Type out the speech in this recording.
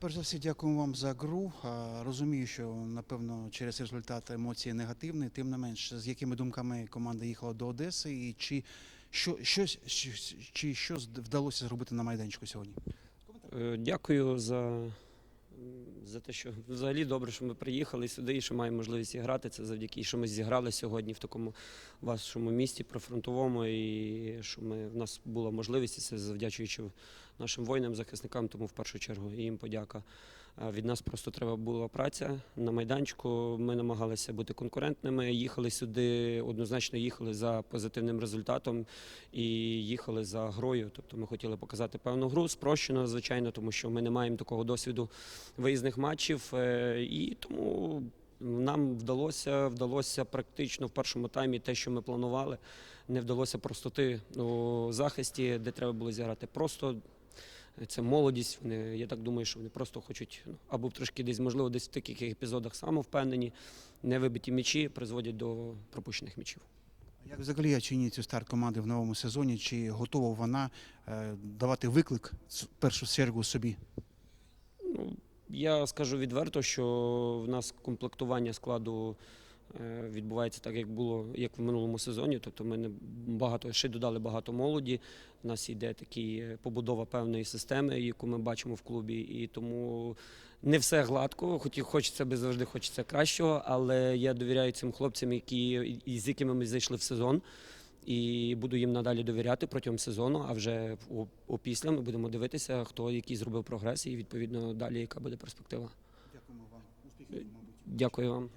Перш за все, дякуємо вам за гру. Розумію, що напевно через результат емоції негативні. Тим не менш, з якими думками команда їхала до Одеси, і чи що, щось- чи що вдалося зробити на майданчику сьогодні? Е, Дякую за, за те, що взагалі добре, що ми приїхали сюди і що маємо можливість грати. Це завдяки, що ми зіграли сьогодні в такому вашому місті, профронтовому, і що ми, в нас була можливість, і це завдячуючи нашим воїнам, захисникам, тому в першу чергу і їм подяка. Від нас просто треба була праця на майданчику. Ми намагалися бути конкурентними. Їхали сюди, однозначно їхали за позитивним результатом і їхали за грою. Тобто ми хотіли показати певну гру, спрощено, звичайно, тому що ми не маємо такого досвіду виїзних матчів. е, І тому нам вдалося, вдалося практично в першому таймі те, що ми планували. Не вдалося простоти у захисті, де треба було зіграти. Просто це молодість. Вони, я так думаю, що вони просто хочуть ну, або трошки десь, можливо, десь в таких епізодах самовпевнені, невибиті м'ячі призводять до пропущених м'ячів. Як взагалі оцінюється старт команди в новому сезоні? Чи готова вона е, давати виклик в першу чергу собі? Ну, я скажу відверто, що в нас комплектування складу відбувається так, як було як в минулому сезоні. Тобто ми не багато ще додали багато молоді. У нас йде такі е, побудова певної системи, яку ми бачимо в клубі, і тому не все гладко. Хоч хочеться би завжди хочеться кращого, але я довіряю цим хлопцям, які з якими ми зайшли в сезон. І буду їм надалі довіряти протягом сезону. А вже опісля ми будемо дивитися, хто який зробив прогрес, і відповідно далі яка буде перспектива. Дякуємо вам. Успіхів, мабуть. Дякую вам.